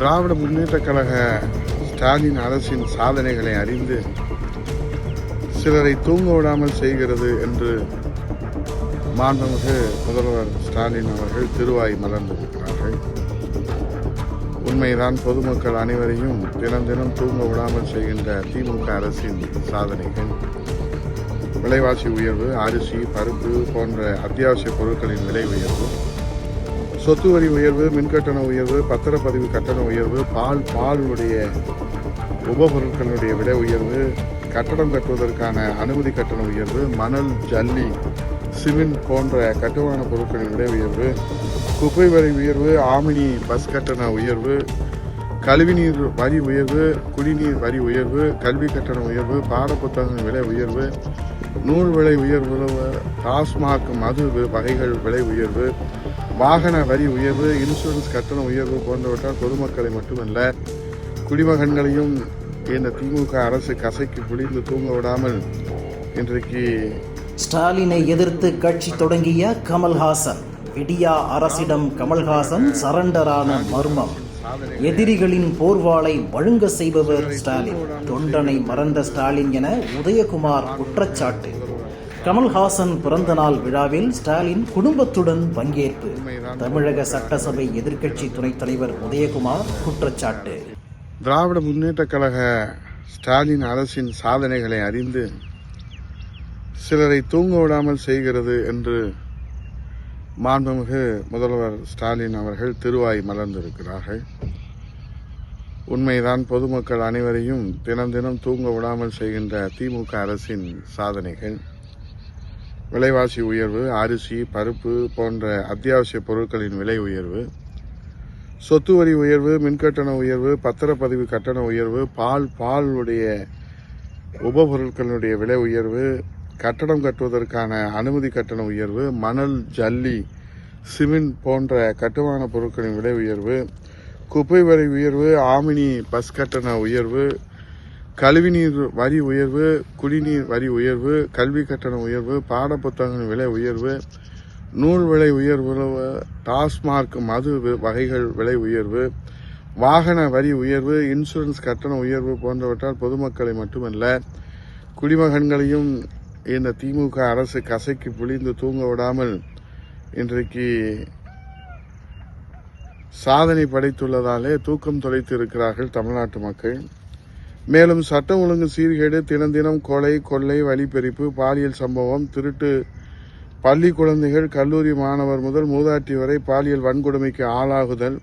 திராவிட முன்னேற்ற கழக ஸ்டாலின் அரசின் சாதனைகளை அறிந்து சிலரை தூங்க விடாமல் செய்கிறது என்று மாண்புமிகு முதல்வர் ஸ்டாலின் அவர்கள் திருவாய் மலர்ந்திருக்கிறார்கள் உண்மைதான் பொதுமக்கள் அனைவரையும் தினம் தினம் தூங்க விடாமல் செய்கின்ற திமுக அரசின் சாதனைகள். விலைவாசி உயர்வு அரிசி பருப்பு போன்ற அத்தியாவசிய பொருட்களின் விலை உயர்வு சொத்து வரி உயர்வு மின்கட்டண உயர்வு பத்திரப்பதிவு கட்டண உயர்வு பால் பாலுடைய உபபொருட்களுடைய விலை உயர்வு கட்டடம் கட்டுவதற்கான அனுமதி கட்டண உயர்வு மணல் ஜல்லி சிமெண்ட் போன்ற கட்டுமான பொருட்களின் விலை உயர்வு குப்பை வரி உயர்வு ஆமினி பஸ் கட்டண உயர்வு கழிவுநீர் வரி உயர்வு குடிநீர் வரி உயர்வு கல்வி கட்டண உயர்வு பாடப்புத்தகங்கள் விலை உயர்வு நூல் விலை உயர்வு டாஸ்மாக் மது வகைகள் விலை உயர்வு வாகன வரி உயர்வு இன்சூரன்ஸ் கட்டண உயர்வு போன்றவற்றால் பொதுமக்களை மட்டுமல்ல குடிமகன்களையும் இந்த திமுக அரசு கசைக்கு புளிந்து தூங்க விடாமல் இன்றைக்கு ஸ்டாலினை எதிர்த்து கட்சி தொடங்கிய கமல்ஹாசன் விடியா அரசிடம் கமல்ஹாசன் சரண்டரான மர்மம். எதிரிகளின் போர்வாளை வழுங்க செய்பவர் ஸ்டாலின். தொண்டனை மறந்த ஸ்டாலின் என உதயகுமார் குற்றச்சாட்டு. கமல்ஹாசன் பிறந்தநாள் விழாவில் ஸ்டாலின் குடும்பத்துடன் பங்கேற்பு. தமிழக சட்டசபை எதிர்க்கட்சி துணைத் தலைவர் உதயகுமார் குற்றச்சாட்டு. திராவிட முன்னேற்றக் கழக ஸ்டாலின் அரசின் சாதனைகளை அறிந்து சிலரை தூங்க விடாமல் செய்கிறது என்று மாண்புமிகு முதல்வர் ஸ்டாலின் அவர்கள் திருவாய் மலர்ந்திருக்கிறார்கள். உண்மைதான் பொதுமக்கள் அனைவரையும் தினம் தினம் தூங்க விடாமல் செய்கின்ற திமுக அரசின் சாதனைகள். விலைவாசி உயர்வு அரிசி பருப்பு போன்ற அத்தியாவசிய பொருட்களின் விலை உயர்வு சொத்து வரி உயர்வு மின்கட்டண உயர்வு பத்திரப்பதிவு கட்டண உயர்வு பால் பாலுடைய உபபொருட்களினுடைய விலை உயர்வு கட்டடம் கட்டுவதற்கான அனுமதி கட்டண உயர்வு மணல் ஜல்லி சிமெண்ட் போன்ற கட்டுமான பொருட்களின் விலை உயர்வு குப்பை வரி உயர்வு ஆமினி பஸ் கட்டண உயர்வு கழிவுநீர் வரி உயர்வு குடிநீர் வரி உயர்வு கல்வி கட்டண உயர்வு பாடப்புத்தகங்கள் விலை உயர்வு நூல் விலை உயர்வு டாஸ்மார்க் மது வகைகள் விலை உயர்வு வாகன வரி உயர்வு இன்சூரன்ஸ் கட்டண உயர்வு போன்றவற்றால் பொதுமக்களை மட்டுமல்ல குடிமகன்களையும் இந்த திமுக அரசு கசைக்கு புளிந்து தூங்க விடாமல் இன்றைக்கு சாதனை படைத்துள்ளதாலே தூக்கம் தொலைத்து இருக்கிறார்கள் தமிழ்நாட்டு மக்கள். மேலும் சட்டம் ஒழுங்கு சீர்கேடு தினம் தினம் கொலை கொள்ளை வழிபறிப்பு பாலியல் சம்பவம் திருட்டு பள்ளி குழந்தைகள் கல்லூரி மாணவர் முதல் மூதாட்டி வரை பாலியல் வன்கொடுமைக்கு ஆளாகுதல்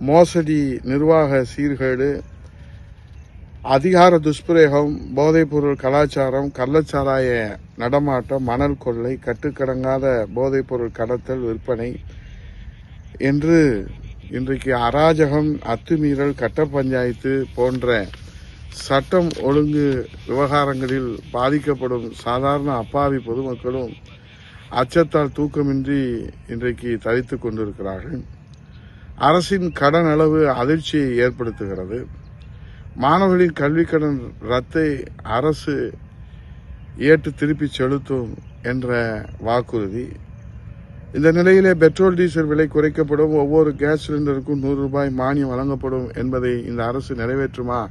மோசடி நிர்வாக சீர்கேடு அதிகார துஷ்பிரயோகம் போதைப்பொருள் கலாச்சாரம் கள்ளச்சாராய நடமாட்டம் மணல் கொள்ளை கட்டுக்கடங்காத போதைப்பொருள் கடத்தல் விற்பனை என்று இன்றைக்கு அராஜகம் அத்துமீறல் கட்ட பஞ்சாயத்து போன்ற சட்டம் ஒழுங்கு விவகாரங்களில் பாதிக்கப்படும் சாதாரண அப்பாவி பொதுமக்களும் அச்சத்தால் தூக்கமின்றி இன்றைக்கு தவித்து கொண்டிருக்கிறார்கள். அரசின் கடன் அளவு அதிர்ச்சியை ஏற்படுத்துகிறது. மாணவர்களின் கல்விக் கடன் ரத்தை அரசு ஏற்று திருப்பி செலுத்தும் என்ற வாக்குறுதி. இந்த நிலையிலே பெட்ரோல் டீசல் விலை குறைக்கப்படும். ஒவ்வொரு கேஸ் சிலிண்டருக்கும் நூறு ரூபாய் மானியம் வழங்கப்படும் என்பதை இந்த அரசு நிறைவேற்றுமா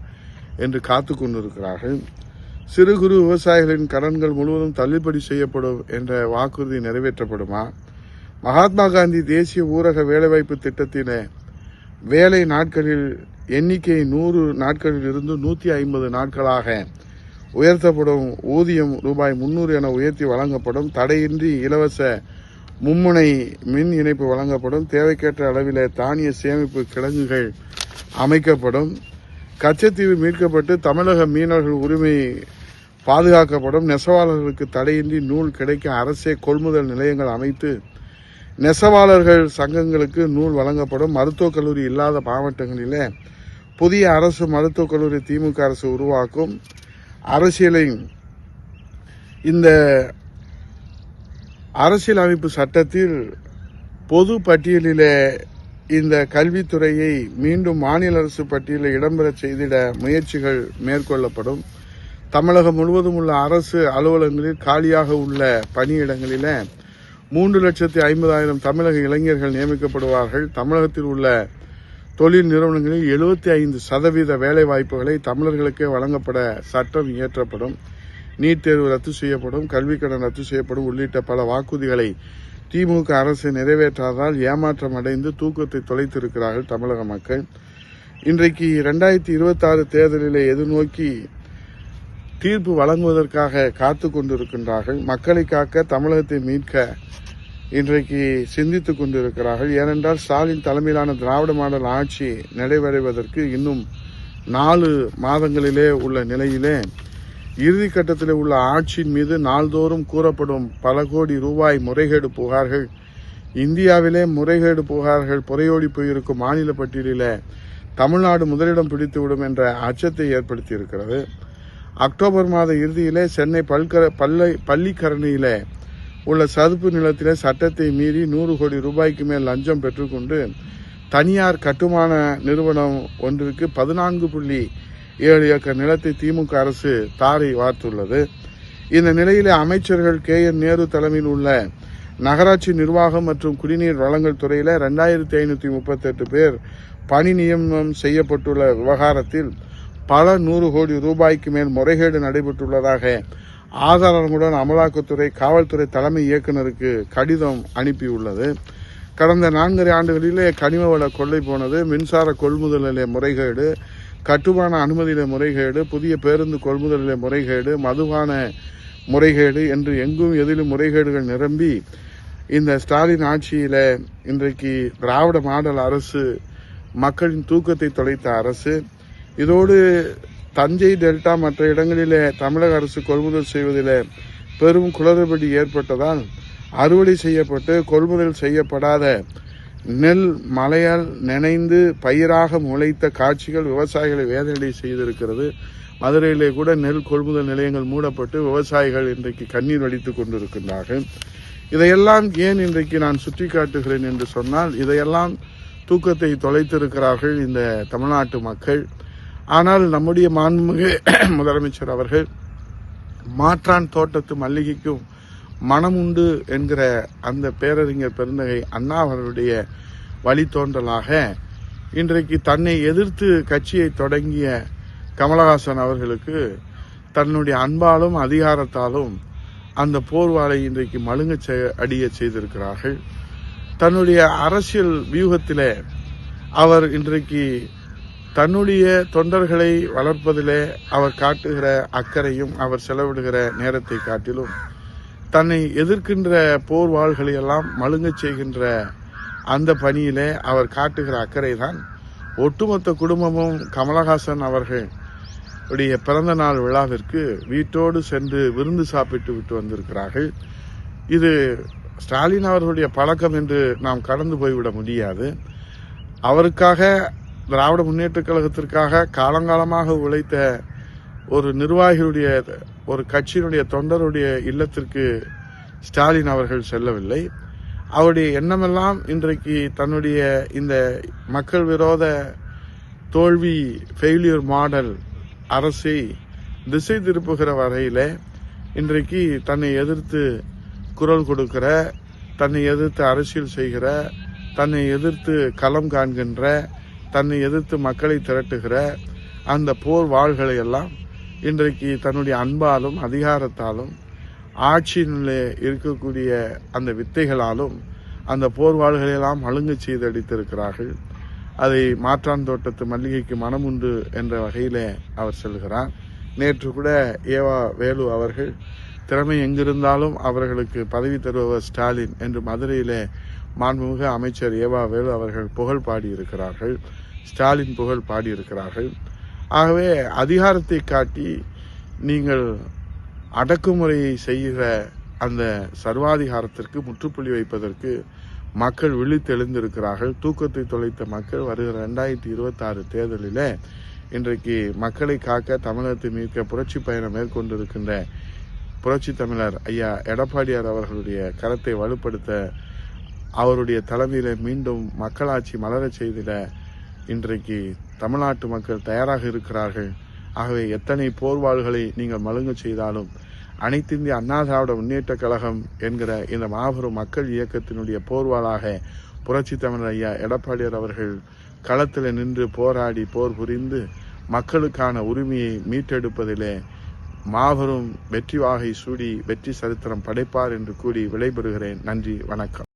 என்று காத்து கொண்டிருக்கிறார்கள். சிறு குறு விவசாயிகளின் கடன்கள் முழுவதும் தள்ளுபடி செய்யப்படும் என்ற வாக்குறுதி நிறைவேற்றப்படுமா? மகாத்மா காந்தி தேசிய ஊரக வேலைவாய்ப்பு திட்டத்தின வேலை நாட்களில் எண்ணிக்கை நூறு நாட்களில் இருந்து நூற்றி ஐம்பது நாட்களாக உயர்த்தப்படும். ஊதியம் ரூபாய் முன்னூறு என உயர்த்தி வழங்கப்படும். தடையின்றி இலவச மும்முனை மின் இணைப்பு வழங்கப்படும். தேவைக்கேற்ற அளவில் தானிய சேமிப்பு கிடங்குகள் அமைக்கப்படும். கச்சத்தீவு மீட்கப்பட்டு தமிழக மீனவர்கள் உரிமை பாதுகாக்கப்படும் நெசவாளர்களுக்கு தடையின்றி நூல் கிடைக்க அரசே கொள்முதல் நிலையங்கள் அமைத்து நெசவாளர்கள் சங்கங்களுக்கு நூல் வழங்கப்படும். மருத்துவக் கல்லூரி இல்லாத மாவட்டங்களிலே புதிய அரசு மருத்துவக் கல்லூரி திமுக அரசு உருவாக்கும். அரசியலை இந்த அரசியலமைப்பு சட்டத்தில் பொது பட்டியலிலே இந்த கல்வித்துறையை மீண்டும் மாநில அரசு பட்டியலில் இடம்பெற செய்திட முயற்சிகள் மேற்கொள்ளப்படும். தமிழகம் முழுவதும் உள்ள அரசு அலுவலகங்களில் காலியாக உள்ள பணியிடங்களில் மூன்று லட்சத்தி ஐம்பதாயிரம் தமிழக இளைஞர்கள் நியமிக்கப்படுவார்கள். தமிழகத்தில் உள்ள தொழில் நிறுவனங்களில் எழுபத்தி ஐந்து சதவீத வேலை வாய்ப்புகளை தமிழர்களுக்கே வழங்கப்பட சட்டம் இயற்றப்படும். நீட் தேர்வு ரத்து செய்யப்படும் கல்விக் கடன் ரத்து செய்யப்படும் உள்ளிட்ட பல வாக்குறுதிகளை திமுக அரசு நிறைவேற்றாததால் ஏமாற்றம் அடைந்து தூக்கத்தை தொலைத்திருக்கிறார்கள் தமிழக மக்கள். இன்றைக்கு இரண்டாயிரத்தி இருபத்தாறு தேர்தலிலே எதிர்நோக்கி தீர்ப்பு வழங்குவதற்காக காத்து கொண்டிருக்கின்றார்கள். மக்களை காக்க தமிழகத்தை மீட்க இன்றைக்கு சிந்தித்துக் கொண்டிருக்கிறார்கள். ஏனென்றால் ஸ்டாலின் தலைமையிலான திராவிட மாடல் ஆட்சி நிறைவடைவதற்கு இன்னும் நாலு மாதங்களிலே உள்ள நிலையிலே இறுதி கட்டத்தில் உள்ள ஆட்சியின் மீது நாள்தோறும் கூறப்படும் பல கோடி ரூபாய் முறைகேடு புகார்கள். இந்தியாவிலே முறைகேடு புகார்கள் புறையோடி போயிருக்கும் மாநில பட்டியலில் தமிழ்நாடு முதலிடம் பிடித்துவிடும் என்ற அச்சத்தை ஏற்படுத்தியிருக்கிறது. அக்டோபர் மாத இறுதியிலே சென்னை பல்கர பல்லை பள்ளிக்கரணியில் உள்ள சதுப்பு நிலத்திலே சட்டத்தை மீறி நூறு கோடி ரூபாய்க்கு மேல் லஞ்சம் பெற்றுக்கொண்டு தனியார் கட்டுமான நிறுவனம் ஒன்றிற்கு பதினான்கு புள்ளி ஏழு ஏக்கர் நிலத்தை திமுக அரசு தாரை வார்த்துள்ளது. இந்த நிலையிலே அமைச்சர்கள் கே என் நேரு தலைமையில் உள்ள நகராட்சி நிர்வாகம் மற்றும் குடிநீர் வழங்கல் துறையில் ரெண்டாயிரத்தி ஐநூற்றி முப்பத்தெட்டு பேர் பணி நியமனம் செய்யப்பட்டுள்ள விவகாரத்தில் பல நூறு கோடி ரூபாய்க்கு மேல் முறைகேடு நடைபெற்றுள்ளதாக ஆதாரங்களுடன் அமலாக்கத்துறை காவல்துறை தலைமை இயக்குநருக்கு கடிதம் அனுப்பியுள்ளது. கடந்த நான்கரை ஆண்டுகளிலே கனிம வள கொள்ளை போனது மின்சார கொள்முதலிலே முறைகேடு கட்டுமான அனுமதியிலே முறைகேடு புதிய பேருந்து கொள்முதலிலே முறைகேடு மதுபான முறைகேடு என்று எங்கும் எதிலும் முறைகேடுகள் நிரம்பி இந்த ஸ்டாலின் ஆட்சியில இன்றைக்கு திராவிட மாடல் அரசு மக்களின் தூக்கத்தை தொலைத்த அரசு. இதோடு தஞ்சை டெல்டா மற்ற இடங்களிலே தமிழக அரசு கொள்முதல் செய்வதில் பெரும் குளறுபடி ஏற்பட்டதால் அறுவடை செய்யப்பட்டு கொள்முதல் செய்யப்படாத நெல் மழையால் நினைந்து பயிராக முளைத்த காட்சிகள் விவசாயிகளை வேதனை செய்திருக்கிறது. மதுரையிலே கூட நெல் கொள்முதல் நிலையங்கள் மூடப்பட்டு விவசாயிகள் இன்றைக்கு கண்ணீர் வடித்துக் கொண்டிருக்கின்றார்கள். இதையெல்லாம் ஏன் இன்றைக்கு நான் சுட்டிக்காட்டுகிறேன் என்று சொன்னால் இதையெல்லாம் தூக்கத்தை தொலைத்திருக்கிறார்கள் இந்த தமிழ்நாட்டு மக்கள். ஆனால் நம்முடைய மாண்புமிகு முதலமைச்சர் அவர்கள் மாற்றான் தோட்டத்து மல்லிகைக்கும் மனமுண்டு என்கிற அந்த பேரறிஞர் பெருந்தகை அண்ணா அவர்களுடைய வழித்தோன்றலாக இன்றைக்கு தன்னை எதிர்த்து கட்சியை தொடங்கிய கமலஹாசன் அவர்களுக்கு தன்னுடைய அன்பாலும் அதிகாரத்தாலும் அந்த போர்வாளை இன்றைக்கு மழுங்க அடிய செய்திருக்கிறார்கள். தன்னுடைய அரசியல் வியூகத்திலே அவர் இன்றைக்கு தன்னுடைய தொண்டர்களை வளர்ப்பதிலே அவர் காட்டுகிற அக்கறையும் அவர் செலவிடுகிற நேரத்தை காட்டிலும் தன்னை எதிர்க்கின்ற போர்வாள்களை எல்லாம் மழுங்கச் செய்கின்ற அந்த பணியிலே அவர் காட்டுகிற அக்கறை தான் ஒட்டுமொத்த குடும்பமும் கமலஹாசன் அவர்கள் உடைய பிறந்த நாள் விழாவிற்கு வீட்டோடு சென்று விருந்து சாப்பிட்டு விட்டு வந்திருக்கிறார்கள். இது ஸ்டாலின் அவர்களுடைய பழக்கம் என்று நாம் கடந்து போய்விட முடியாது. அவருக்காக திராவிட முன்னேற்றக் கழகத்திற்காக காலங்காலமாக உழைத்த ஒரு நிர்வாகியுடைய ஒரு கட்சியினுடைய தொண்டருடைய இல்லத்திற்கு ஸ்டாலின் அவர்கள் செல்லவில்லை. அவருடைய எண்ணமெல்லாம் இன்றைக்கு தன்னுடைய இந்த மக்கள் விரோத தோல்வி ஃபெயிலியர் மாடல் அரசை திசை திருப்புகிற வகையில் இன்றைக்கு தன்னை எதிர்த்து குரல் கொடுக்கிற தன்னை எதிர்த்து அரசியல் செய்கிற தன்னை எதிர்த்து களம் காண்கின்ற தன்னை எதிர்த்து மக்களை திரட்டுகிற அந்த போர் வாள்களை எல்லாம் இன்றைக்கு தன்னுடைய அன்பாலும் அதிகாரத்தாலும் ஆட்சியிலே இருக்கக்கூடிய அந்த வித்தைகளாலும் அந்த போர்வாள்களையெல்லாம் அழுங்கு அழுங்கச் செய்து அடித்திருக்கிறார்கள் அதை மாற்றான் தோட்டத்து மல்லிகைக்கு மனம் உண்டு என்ற வகையில் அவர் செல்கிறார். நேற்று கூட ஏவா வேலு அவர்கள் திறமை எங்கிருந்தாலும் அவர்களுக்கு பதவி தருபவர் ஸ்டாலின் என்று மதுரையிலே மாண்புமிகு அமைச்சர் ஏவா வேலு அவர்கள் புகழ் பாடியிருக்கிறார்கள். ஸ்டாலின் புகழ் பாடியிருக்கிறார்கள். ஆகவே அதிகாரத்தை காட்டி நீங்கள் அடக்குமுறையை செய்கிற அந்த சர்வாதிகாரத்திற்கு முற்றுப்புள்ளி வைப்பதற்கு மக்கள் விழித்தெழுந்திருக்கிறார்கள். தூக்கத்தை தொலைத்த மக்கள் வருகிற ரெண்டாயிரத்தி இருபத்தி ஆறு தேர்தலில் இன்றைக்கு மக்களை காக்க தமிழகத்தை மீட்க புரட்சி பயணம் மேற்கொண்டிருக்கின்ற புரட்சி தமிழர் ஐயா எடப்பாடியார் அவர்களுடைய கரத்தை வலுப்படுத்த அவருடைய தலைமையில மீண்டும் மக்களாட்சி மலரச் செய்திட இன்றைக்கு தமிழ்நாட்டு மக்கள் தயாராக இருக்கிறார்கள். ஆகவே எத்தனை போர்வாள்களை நீங்கள் மழுங்க செய்தாலும் அனைத்திந்திய அண்ணா திராவிட முன்னேற்ற கழகம் என்கிற இந்த மாபெரும் மக்கள் இயக்கத்தினுடைய போர்வாளாக புரட்சி தமிழர் ஐயா எடப்பாடியார் அவர்கள் களத்தில் நின்று போராடி போர் புரிந்து மக்களுக்கான உரிமையை மீட்டெடுப்பதிலே மாபெரும் வெற்றி வாகை சூடி வெற்றி சரித்திரம் படைப்பார் என்று கூறி விடைபெறுகிறேன். நன்றி வணக்கம்.